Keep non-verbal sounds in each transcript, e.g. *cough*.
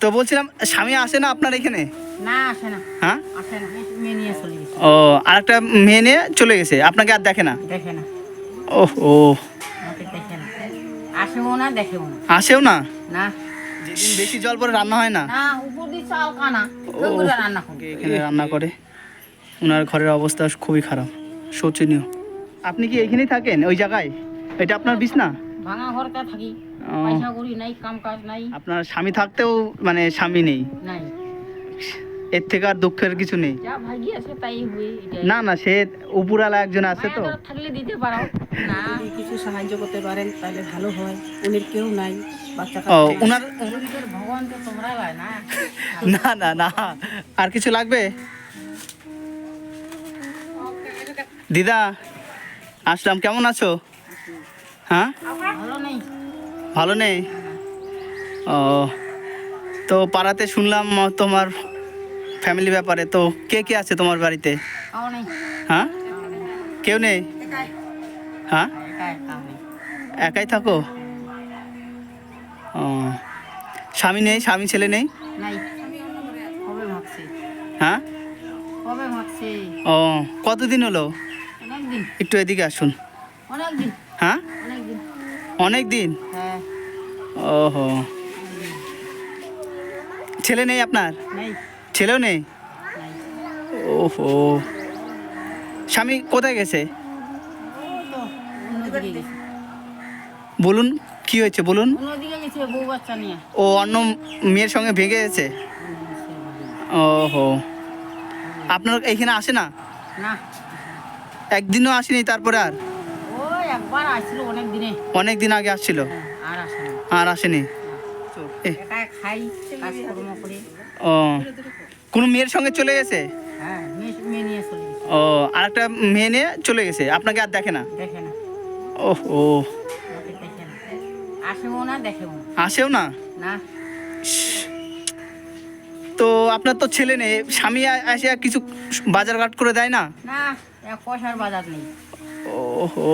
তো বলছিলাম স্বামী আসে না আপনার এখানে? না আসে না। হ্যাঁ? আসে না এই মেয়ে নিয়ে চলে গেছে। ও আরেকটা মেয়ে নিয়ে চলে গেছে আপনাকে আর দেখে না? দেখে না। ও। ও দেখে না। আসেও না দেখেও না। আসেও না? না। যেদিন বেশি জল পরে রান্না হয় না? না উপর দিয়ে চাল কানা। রান্না করবে এখানে রান্না করে? ওনার ঘরের অবস্থা খুবই খারাপ। শোচনীয়। আপনি কি এখানেই থাকেন ওই জায়গায়? এটা আপনার বিছনা? ভাঙা ঘরটা থাকি পয়সা করি নাই কাম কাজ নাই। আপনার স্বামী থাকতেও মানে স্বামী নেই? নাই। এর থেকে আর দুঃখের কিছু নেই? যা ভাগ্য আছে তাই এটাই। না না সে উপরালা একজন আছে তো। থাকলে দিতে পারো। না। কিছু সাহায্য করতে পারেন তাহলে ভালো হয়। উনির কেউ নাই বাচ্চা ওনার ভগবান তো তোমরা লয় না। না না না। আর কিছু লাগবে? দিদা আসলাম কেমন আছো? হ্যাঁ? ভালো নেই? ও তো পাড়াতে শুনলাম তোমার ফ্যামিলি ব্যাপারে তো কে কে আছে তোমার বাড়িতে? হ্যাঁ? কেউ নেই? হ্যাঁ? একাই থাকো? ও স্বামী নেই স্বামী ছেলে নেই? হ্যাঁ? ও কতদিন হলো? একটু এদিকে আসুন। হ্যাঁ? অনেক দিন? হ্যাঁ। ওহো। ছেলে নেই আপনার? ছেলেও নেই? ওহো। স্বামী কোথায় গেছে? বলুন কি হয়েছে বলুন? ও অন্য মেয়ের সঙ্গে ভেঙে গেছে? ওহো। আপনার এইখানে আসে না। একদিনও আসেনি তারপরে আর? একবার আসছিল অনেক দিনে। অনেক দিন আগে আসছিল? আর আসে না আর আসেনি? এ, একা খাই কাজকর্ম করে। ও কোনো মেয়ের সঙ্গে চলে গেছে? হ্যাঁ মেয়ে মেয়ে নিয়ে চলে গেছে। ও আর একটা মেয়ে নিয়ে চলে গেছে? আপনাকে আর দেখে না? দেখে না। ও। ও আসেও না দেখেও আসেও না? না। তো আপনার তো ছেলে নেই স্বামী আ- এসে আর কিছু বাজার ঘাট করে দেয় না? না পয়সার বাজার নেই। ও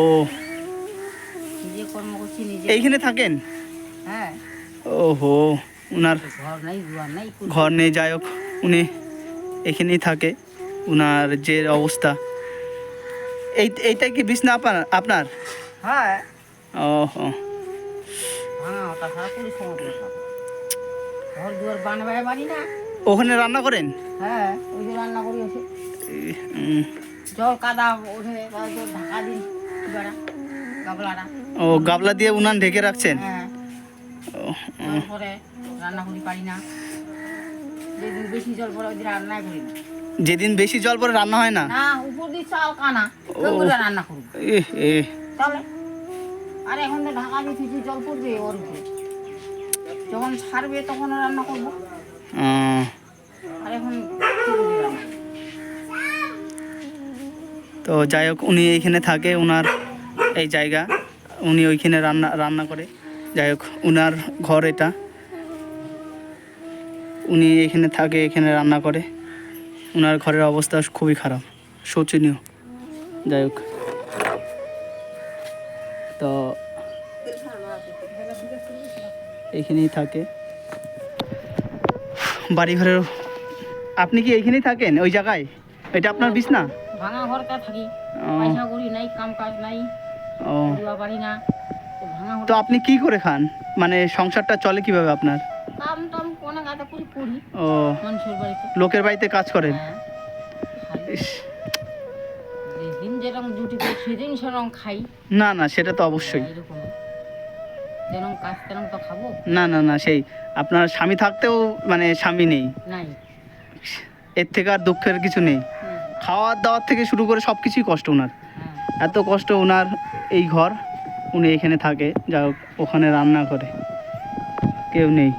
নিজে কর্ম করছি নিজে এইখানে থাকেন? হ্যাঁ। ও হো ওনার ঘর নাই দুয়ার নাই ঘর নেই যাই হোক উনি এখানেই থাকে ওনার যে অবস্থা। এই এইটাই কি বিছনা আপনার আপনার? হ্যাঁ। ও হো ভাঙা ওটা ছাড়া কোনো সমস্যা নেই। ঘর দুয়ার বানবাই পারি না? ওখানে রান্না করেন? হ্যাঁ ওই যে রান্না করি জল কাদা ওঠে ঢাকা দিন বেড়া ও গাবলা দিয়ে উনান ঢেকে রাখছেন? হ্যাঁ। রান্না করি পারি না। যেদিন বেশি জল পরে ওই দিন রান্নাই করি না। যেদিন বেশি জল রান্না হয় না? না উপর দিয়ে চাল কানা। রান্না এ এ। তাহলে? আর এখন তো ঢাকা দিয়ে কিছু জল পড়বে ওর উপরে। যখন ছাড়বে তখন রান্না করব। আর এখন রান্না? তো যাই হোক উনি এইখানে থাকে ওনার এই জায়গা। উনি ওইখানে রান্না রান্না করে। যাই হোক ওনার ঘর এটা। উনি এখানে থাকে এখানে রান্না করে। ওনার ঘরের অবস্থা খুবই খারাপ শোচনীয়। যাই হোক। তো এইখানেই থাকে। বাড়ি ঘরের আপনি কি এইখানেই থাকেন? ওই জায়গায়? এটা আপনার বিছনা? ভাঙা ঘরটা থাকি। পয়সা করি নাই কাম কাজ নাই। ও। দিবা পারি না তো ভাঙা তো আপনি কি করে খান? মানে সংসারটা চলে কীভাবে আপনার? কাম টাম কোনে গাতে করি করি। ও। মানুষের বাড়িতে। লোকের বাড়িতে কাজ করেন? হ্যাঁ। ইস, যেদিন যেরকম জুটি করি সেদিন সেরকম খাই। না না সেটা তো অবশ্যই। এরকম। যেরকম কাজ তেরকম তো খাব। না না না সেই আপনার স্বামী থাকতেও মানে স্বামী নেই। নাই। এর থেকে আর দুঃখের কিছু নেই। খাওয়ার দাওয়ার থেকে শুরু করে সব কিছুই কষ্ট ওনার। হ্যাঁ। এত কষ্ট ওনার এই ঘর উনি এখানে থাকে যা ওখানে রান্না করে। কেউ নেই।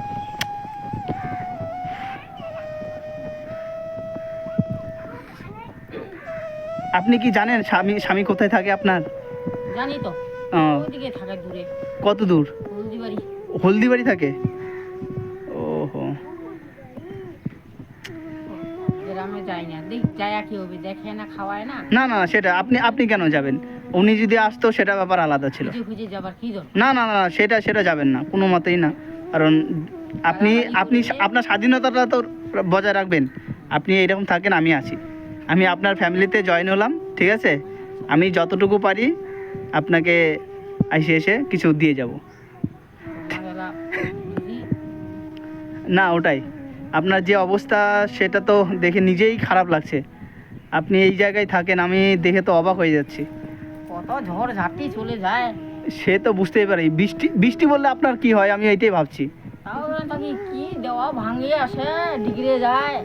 আপনি কি জানেন স্বামী স্বামী কোথায় থাকে আপনার? জানি তো। কত দূর? হলদিবাড়ি। হলদিবাড়ি থাকে ওহো যাই না। দেখ যায় কি হবে দেখে না খাওয়ায় না। না না সেটা আপনি আপনি কেন যাবেন? উনি যদি আসতো সেটা ব্যাপার আলাদা ছিল। খুঁজে খুঁজে যাবার কি দরকার? না না না সেটা সেটা যাবেন না কোনো মতেই না। কারণ আপনি আপনি আপনার স্বাধীনতাটা তো বজায় রাখবেন। আপনি এইরকম থাকেন আমি আছি। আমি আপনার ফ্যামিলিতে জয়েন হলাম ঠিক আছে? আমি যতটুকু পারি আপনাকে এসে এসে কিছু দিয়ে যাব। *laughs* না ওটাই। আপনার যে অবস্থা সেটা তো দেখে নিজেই খারাপ লাগছে। আপনি এই জায়গায় থাকেন আমি দেখে তো অবাক হয়ে যাচ্ছি। কত ঝড় ঝাঁটি চলে যায়। সে তো বুঝতেই পারি বৃষ্টি বৃষ্টি বললে আপনার কি হয় আমি এইটাই ভাবছি। তাও তাকে কি দেওয়া ভাঙিয়ে আসে ডিগরে যায়।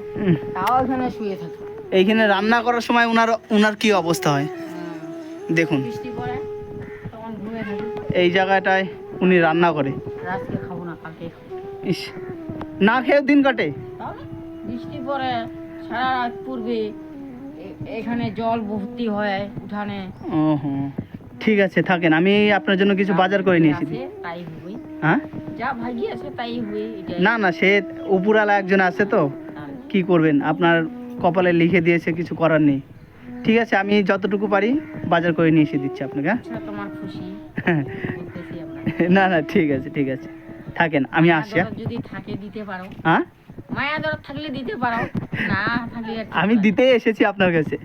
তাও এখানে শুয়ে থাকে। এইখানে রান্না করার সময় ওনার ওনার কি অবস্থা হয়? দেখুন। ঘুমিয়ে থাকি। এই জায়গাটায় উনি রান্না করে। খাব না ইস। না খেয়েও দিন কাটে। বৃষ্টি পড়ে সারা রাত পূর্বে এখানে জল ভর্তি হয় উঠানে। ও হ্যাঁ ঠিক আছে থাকেন। আমি আপনার জন্য কিছু বাজার করে নিয়ে এসেছি আছে, তাই হ্যাঁ? যা ভাগি আছে তাই এটাই। না না সে উপরালা একজন আছে তো। তাহলে কি করবেন? আপনার কপালে লিখে দিয়েছে কিছু করার নেই। ঠিক আছে আমি যতটুকু পারি বাজার করে নিয়ে এসে দিচ্ছি আপনাকে হ্যাঁ? আচ্ছা তোমার খুশি। আপনাকে না না ঠিক আছে ঠিক আছে। থাকেন আমি আসছি হ্যাঁ? যদি থাকে দিতে পারো। হ্যাঁ? মায়া দরদ থাকলে দিতে পারো। না থাকলে আমি? দিতেই এসেছি আপনার কাছে।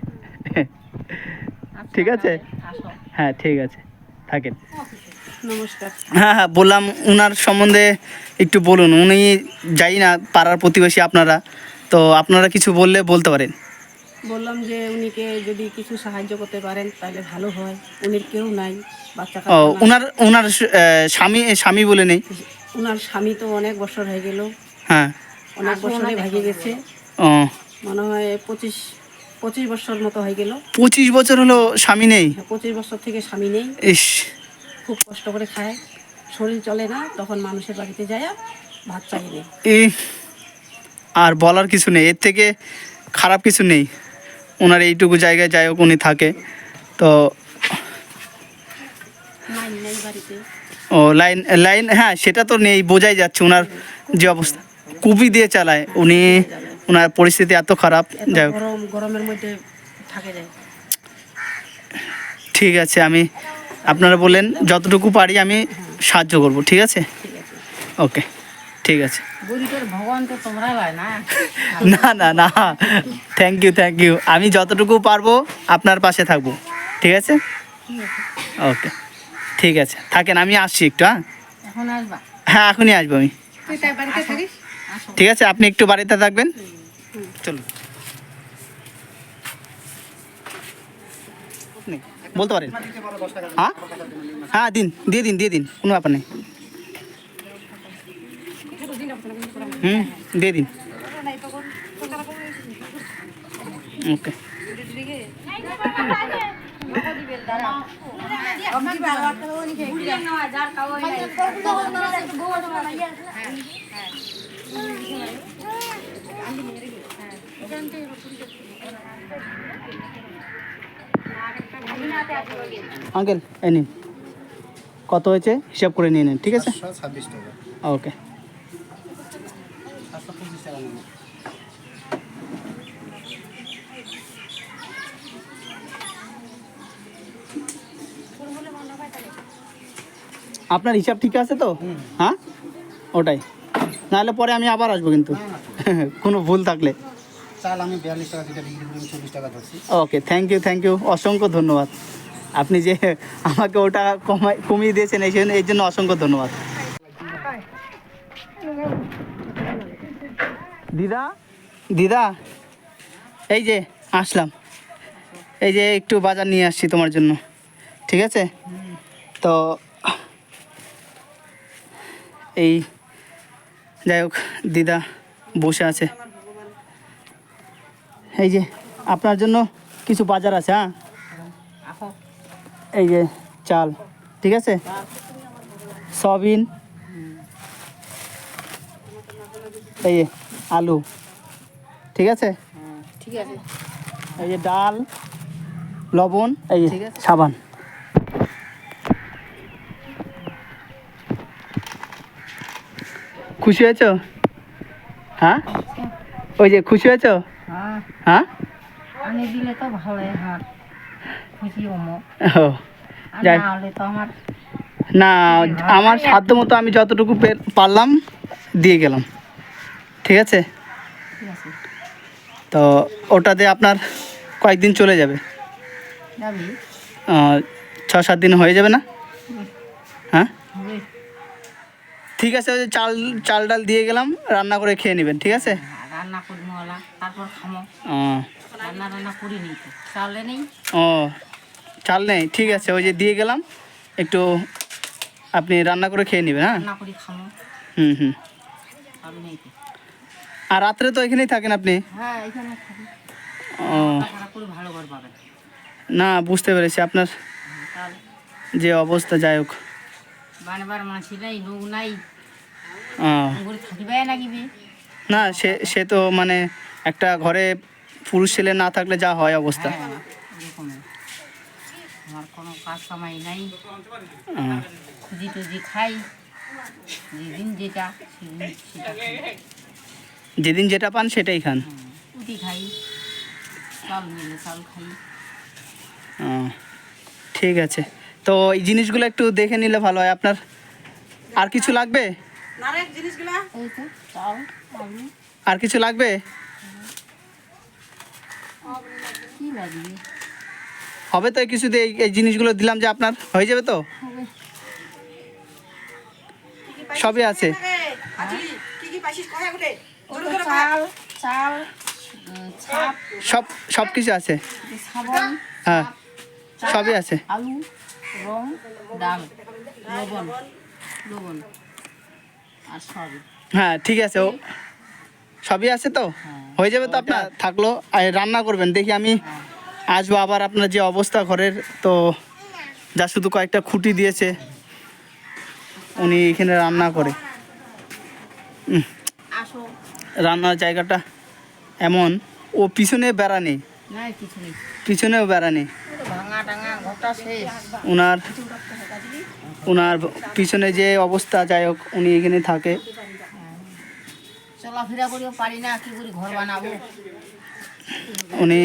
আচ্ছা, ঠিক আছে? হ্যাঁ ঠিক আছে। থাকেন। নমস্কার। হ্যাঁ হ্যাঁ বললাম ওনার সম্বন্ধে একটু বলুন। উনি যাই না পাড়ার প্রতিবেশী আপনারা। তো আপনারা কিছু বললে বলতে পারেন। বললাম যে উনিকে যদি কিছু সাহায্য করতে পারেন তাহলে ভালো হয়। উনির কেউ নাই বাচ্চা ও। ওনার ওনার স্বামী স্বামী বলে নেই? উনার স্বামী তো অনেক বছর হয়ে গেল। হ্যাঁ। অনেক বছরে ভাগে গেছে। ও। মনে হয় পঁচিশ পঁচিশ বছর মতো হয়ে গেল। পঁচিশ বছর হলো স্বামী নেই? পঁচিশ বছর থেকে স্বামী নেই। ইস। খুব কষ্ট করে খায়। শরীর চলে না তখন মানুষের বাড়িতে যায় ভাত চাই নেই আর বলার কিছু নেই। এর থেকে খারাপ কিছু নেই। ওনার এইটুকু জায়গায় যাই হোক উনি থাকে। তো ও লাইন লাইন হ্যাঁ সেটা তো নেই বোঝাই যাচ্ছে ওনার যে অবস্থা। কুপি দিয়ে চালায়। উনি ওনার পরিস্থিতি এত খারাপ যাই হোক। গরমের মধ্যে থাকে যায়। ঠিক আছে আমি আপনারা বলেন যতটুকু পারি আমি সাহায্য করব ঠিক আছে। ওকে। ঠিক আছে। গরিবের ভগবান তো তোমরা লাই না? না না না। থ্যাংক ইউ থ্যাংক ইউ আমি যতটুকু পারব আপনার পাশে থাকব। ঠিক আছে? ওকে ঠিক আছে। থাকেন আমি আসছি একটু হ্যাঁ? হ্যাঁ এখনই আসব আমি। তুই তাই বাড়িতে থাকিস? আসো। ঠিক আছে আপনি একটু বাড়িতে থাকবেন। চলুন। বলতে পারেন। হ্যাঁ? হ্যাঁ দিন দিয়ে দিন দিয়ে দিন। কোনো ব্যাপার নেই। হুম দিয়ে দিন। ওকে। আঙ্কেল এই নিন। কত হয়েছে? হিসাব করে নিয়ে নিন ঠিক আছে? টাকা আপনার হিসাব ঠিক আছে তো? হ্যাঁ? ওটাই। নাহলে পরে আমি আবার আসব কিন্তু। *laughs* কোনো ভুল থাকলে। চাল আমি বিয়াল্লিশ টাকা যেটা বিক্রি করি চল্লিশ টাকা ধরছি। Okay thank you thank you অসংখ্য ধন্যবাদ। আপনি যে *laughs* আমাকে ওটা কমাই কমিয়ে দিয়েছেন এই জন্য এই জন্য অসংখ্য ধন্যবাদ। দিদা? দিদা এই যে আসলাম। এই যে একটু বাজার নিয়ে আসছি তোমার জন্য। ঠিক আছে? তো এই যাই হোক দিদা বসে আছে। এই যে আপনার জন্য কিছু বাজার আছে হ্যাঁ? এই যে চাল। ঠিক আছে? সয়াবিন এই আলু। ঠিক আছে? ঠিক আছে। এই যে ডাল লবণ এই যে সাবান। খুশি হয়েছো? হ্যাঁ? ওই যে খুশি হয়েছো? হ্যাঁ। হ্যাঁ? দিলে তো ভালোই হাত খুশি হমো ও যাই- না তো আমার না আমার সাধ্য মতো আমি যতটুকু পারলাম দিয়ে গেলাম। ঠিক আছে? তো ওটাতে আপনার কয়েকদিন চলে যাবে। ছ সাত দিন হয়ে যাবে না? হ্যাঁ? ঠিক আছে চাল চাল ডাল দিয়ে গেলাম রান্না করে খেয়ে নেবেন ঠিক আছে? হ্যাঁ, রান্না করি তারপর খামো। ও। রান্না রান্না করি চালে নেই। ও চাল নেই ঠিক আছে ওই যে দিয়ে গেলাম একটু আপনি রান্না করে খেয়ে নেবেন হ্যাঁ? হুম হুম। আর রাত্রে তো এখানেই থাকেন আপনি? হ্যাঁ ও। না বুঝতে পেরেছি আপনার যে অবস্থা যাই হোক। নাই নৌ সে সে তো মানে একটা ঘরে পুরুষ ছেলে না থাকলে যা হয় অবস্থা। হ্যাঁ আমার কোনো কাজ কামাই নাই। ও, খুঁজি টুজি খাই। যেদিন যেটা সেদিন সেটা যেদিন যেটা পান সেটাই খান। হুম, খাই চাল মিলে চাল খাই। ঠিক আছে। তো এই জিনিসগুলো একটু দেখে নিলে ভালো হয়। আপনার আর কিছু লাগবে? এই তো চাল আলু। আর কিছু লাগবে? হবে তো কিছু দিয়ে এই- জিনিসগুলো দিলাম যে আপনার। হয়ে যাবে তো? সবই আছে। ওই তো চাল চাল ছাপ সব সব কিছু আছে সাবান হ্যাঁ সবই আছে। আলু রং ডাল লবণ লবণ আর সবই। হ্যাঁ ঠিক আছে। ও সবই আছে তো? হয়ে। যাবে তো আপনার? থাকল আর রান্না করবেন। দেখি আমি আসব আবার আপনার যে অবস্থা ঘরের। তো যা শুধু কয়েকটা খুঁটি দিয়েছে উনি এখানে রান্না করে। আসো রান্নার জায়গাটা এমন। ও পিছনে বেড়া নেই। পিছনেও বেড়া নেই। ওনার ওনার পিছনে যে অবস্থা যাই হোক উনি এখানে থাকে। চলাফেরা করেও পারি না কি করে ঘর বানাবো? উনি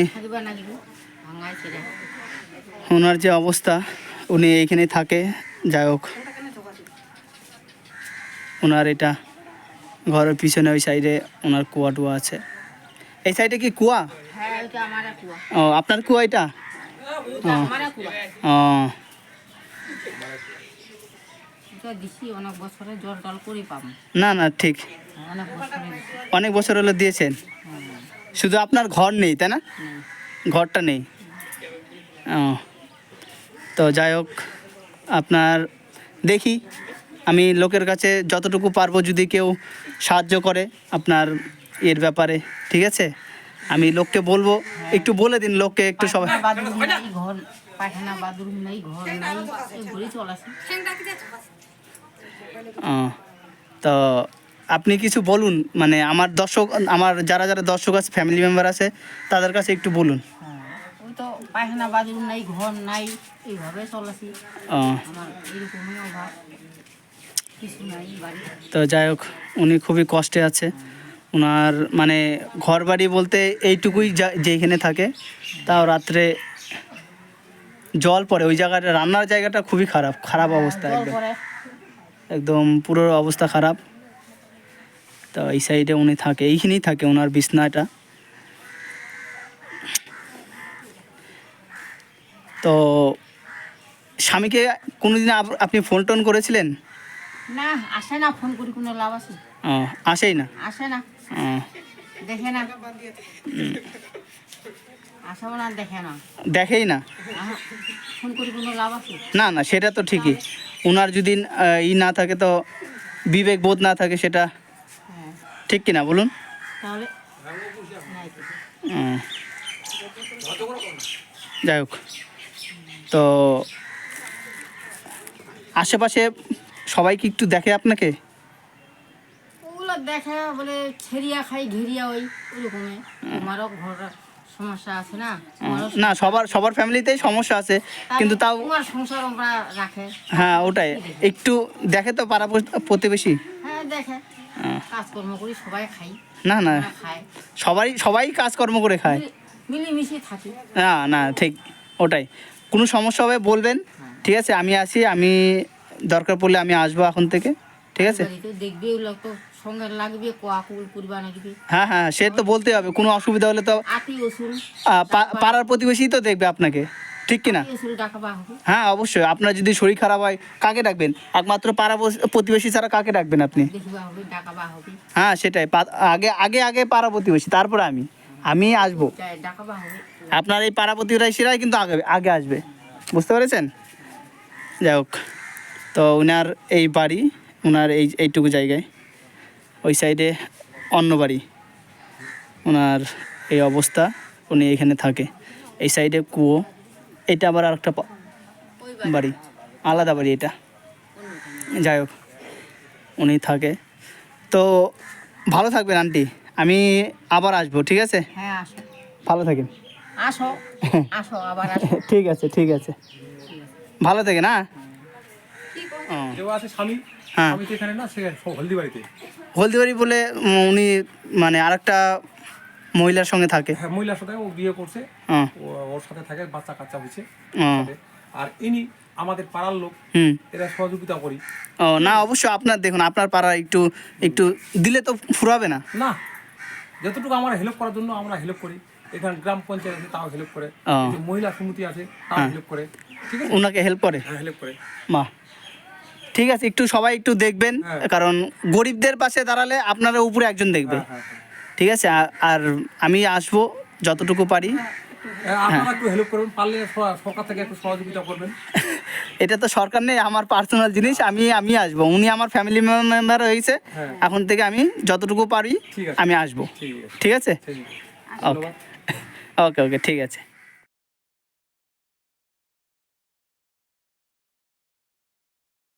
ওনার যে অবস্থা উনি এইখানে থাকে। যাই হোক। ওনার এটা ঘরের পিছনে ওই সাইডে ওনার কুয়া টুয়া আছে। এই সাইডে কি কুয়া? হ্যাঁ কুয়া। ও আপনার কুয়া এটা? ও না না ঠিক। অনেক বছরে দিছি। অনেক বছর হলো দিয়েছেন? শুধু আপনার ঘর নেই তাই না? ঘরটা নেই। ও। তো যাই হোক আপনার দেখি আমি লোকের কাছে যতটুকু পারব যদি কেউ সাহায্য করে আপনার এর ব্যাপারে ঠিক আছে? আমি লোককে বলব একটু বলে দিন লোককে একটু সবাই। তো আপনি কিছু বলুন মানে আমার দর্শক আমার যারা যারা দর্শক আছে ফ্যামিলি মেম্বার আছে তাদের কাছে একটু বলুন। হ্যাঁ তো পায়খানা বাথরুম নাই ঘর নাই এইভাবে চলাছি। আমার এরকমই অভাব তো যাই হোক উনি খুবই কষ্টে আছে। ওনার মানে ঘর বাড়ি বলতে এইটুকুই যা- যেখানে থাকে তাও রাত্রে জল পড়ে। ওই জায়গাটা রান্নার জায়গাটা খুবই খারাপ খারাপ অবস্থা একদম। একদম পুরো অবস্থা খারাপ। তো এই সাইডে উনি থাকে এইখানেই থাকে ওনার বিছনাটা। তো স্বামীকে কোনোদিন আপ- আপনি ফোন টোন করেছিলেন? না আসে না ফোন করি কোনো লাভ আছে? আসেই না। আসে না। দেখে না। আসাও না দেখে না। দেখেই না। ফোন করি কোনো লাভ আছে? না না সেটা তো ঠিকই। ওনার যদি ই না থাকে তো বিবেক বোধ না থাকে সেটা হ্যাঁ। ঠিক কিনা বলুন? তাহলে। যাই হোক। তো আশেপাশে সবাই কি একটু দেখে আপনাকে? ওগুলো দেখে বলে ছেড়িয়া খাই ঘেরিয়া ওই ওরকমই। তোমারও ঘর সমস্যা আছে না? না সবার সবার ফ্যামিলিতেই সমস্যা আছে কিন্তু তাও তোমার সংসার আমরা রাখে। হ্যাঁ ওটাই। একটু দেখে তো পাড়া প্রতিবেশী। হ্যাঁ দেখে। কাজকর্ম করি সবাই খাই। না না। সবাই সবাই কাজকর্ম করে খায়। মিলি- মিলিমিশি থাকি। না না ঠিক। ওটাই। কোনো সমস্যা হবে বলবেন। ঠিক আছে আমি আসি আমি দরকার পড়লে আমি আসব এখন থেকে ঠিক আছে? দেখবে সঙ্গে লাগবে হ্যাঁ হ্যাঁ সে তো বলতে হবে কোনো অসুবিধা হলে তো পাড়ার প্রতিবেশী তো দেখবে আপনাকে ঠিক কি না ওসুল ডাকাবা হবে হ্যাঁ অবশ্যই আপনার যদি শরীর খারাপ হয় কাকে ডাকবেন? একমাত্র পাড়া প্রতিবেশী ছাড়া কাকে ডাকবেন আপনি? হ্যাঁ সেটাই আগে আগে আগে পাড়া প্রতিবেশী তারপরে আমি আমি আসব। আপনার এই পাড়া প্রতিবেশীরাই কিন্তু আগে আগে আসবে বুঝতে পেরেছেন? যাই হোক। তো ওনার এই বাড়ি ওনার এই এইটুকু জায়গায়। ওই সাইডে অন্য বাড়ি। ওনার এই অবস্থা উনি এখানে থাকে। এই সাইডে কুয়ো। এটা আবার আরেকটা পা- বাড়ি। আলাদা বাড়ি এটা। যাই হোক উনি থাকে। তো ভালো থাকবেন আন্টি। আমি আবার আসব ঠিক আছে? হ্যাঁ ভালো থাকেন। আসো *laughs* আসো আবার ঠিক আছে ঠিক আছে। ভালো থেকে না কেউ আছে স্বামী? হ্যাঁ। স্বামী তো এখানে না সে হলদি হলদিবাড়ি বলে উনি মানে আরেকটা মহিলার সঙ্গে থাকে। হ্যাঁ মহিলার সাথে ও বিয়ে করছে। হ্যাঁ ওর সাথে থাকে বাচ্চা কাচ্চা হয়েছে। হ্যাঁ। আর ইনি আমাদের পাড়ার লোক। এরা সহযোগিতা করি। ও না অবশ্যই আপনার দেখুন আপনার পাড়া একটু একটু দিলে তো ফুরাবে না। না যতটুকু আমরা হেল্প করার জন্য আমরা হেল্প করি। এখানে গ্রাম পঞ্চায়েত আছে তাও হেল্প করে। মহিলা সমিতি আছে তাও হেল্প করে। ঠিক আছে? ওনাকে হেল্প করে? হ্যাঁ হেল্প করে। মা ঠিক আছে একটু সবাই একটু দেখবেন হ্যাঁ। কারণ গরিবদের পাশে দাঁড়ালে আপনারা উপরে একজন দেখবে। হ্যাঁ হ্যাঁ। ঠিক আছে আর আমি আসব যতটুকু পারি। *laughs* এটা তো সরকার নেই আমার পার্সোনাল জিনিস আমি আমি আসব। উনি আমার ফ্যামিলি মেম্বার হয়েছে হ্যাঁ। এখন থেকে আমি যতটুকু পারি আমি আসব। ঠিক আছে। ওকে ওকে ওকে ঠিক আছে। *laughs*